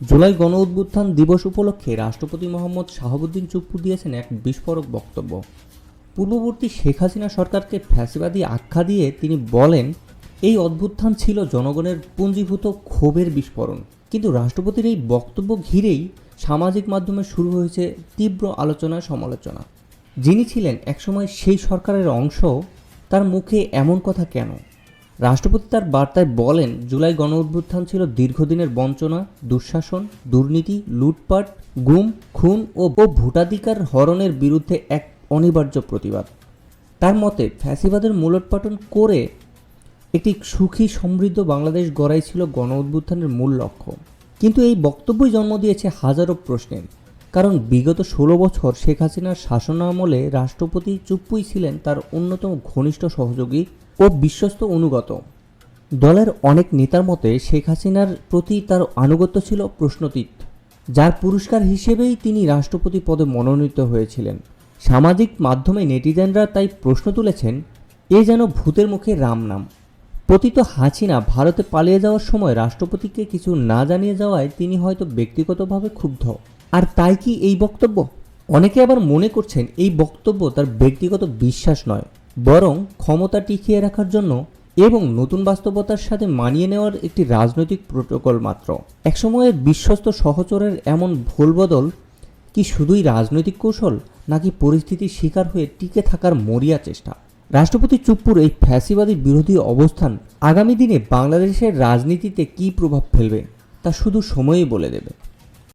জুলাই গণ উদ্বুত্থান দিবস উপলক্ষে রাষ্ট্রপতি মোহাম্মদ শাহাবুদ্দিন চুপ্পু দিয়েছেন এক বিস্ফোরক বক্তব্য। পূর্ববর্তী শেখ হাসিনা সরকারকে ফ্যাসিবাদী আখ্যা দিয়ে তিনি বলেন, এই অভ্যুত্থান ছিল জনগণের পুঞ্জীভূত ক্ষোভের বিস্ফোরণ। কিন্তু রাষ্ট্রপতির এই বক্তব্য ঘিরেই সামাজিক মাধ্যমে শুরু হয়েছে তীব্র আলোচনা সমালোচনা। যিনি ছিলেন একসময় সেই সরকারের অংশ, তার মুখে এমন কথা কেন? রাষ্ট্রপতি তার বার্তায় বলেন, জুলাই গণ অভ্যুত্থান ছিল দীর্ঘদিনের বঞ্চনা, দুঃশাসন, দুর্নীতি, লুটপাট, গুম, খুন ও ভোটাধিকার হরণের বিরুদ্ধে এক অনিবার্য প্রতিবাদ। তার মতে, ফ্যাসিবাদের মূলোৎপাটন করে একটি সুখী সমৃদ্ধ বাংলাদেশ গড়াই ছিল গণ অভ্যুত্থানের মূল লক্ষ্য। কিন্তু এই বক্তব্যই জন্ম দিয়েছে হাজারো প্রশ্নের। কারণ বিগত ষোলো বছর শেখ হাসিনার শাসনামলে রাষ্ট্রপতি চুপ্পুই ছিলেন তার অন্যতম ঘনিষ্ঠ সহযোগী ও বিশ্বস্ত অনুগত। দলের অনেক নেতার মতে, শেখ হাসিনার প্রতি তার আনুগত্য ছিল প্রশ্নতীত, যার পুরস্কার হিসেবেই তিনি রাষ্ট্রপতি পদে মনোনীত হয়েছিলেন। সামাজিক মাধ্যমে নেটিজেনরা তাই প্রশ্ন তুলেছেন, এ যেন ভূতের মুখে রাম নাম। পতিত হাসিনা ভারতে পালিয়ে যাওয়ার সময় রাষ্ট্রপতিকে কিছু না জানিয়ে যাওয়ায় তিনি হয়তো ব্যক্তিগতভাবে ক্ষুব্ধ। আর তাই কি এই বক্তব্য? অনেকে আবার মনে করছেন এই বক্তব্য তার ব্যক্তিগত বিশ্বাস নয়। বরং ক্ষমতা টিকিয়ে রাখার জন্য এবং নতুন বাস্তবতার সাথে মানিয়ে নেওয়ার একটি রাজনৈতিক প্রোটোকল মাত্র। একসময়ের বিশ্বস্ত সহচরের এমন ভুলবদল কি শুধুই রাজনৈতিক কৌশল নাকি পরিস্থিতির শিকার হয়ে টিকে থাকার মরিয়া চেষ্টা? রাষ্ট্রপতি চুপ্পুর এই ফ্যাসিবাদী বিরোধী অবস্থান আগামী দিনে বাংলাদেশের রাজনীতিতে কী প্রভাব ফেলবে তা শুধু সময়ই বলে দেবে।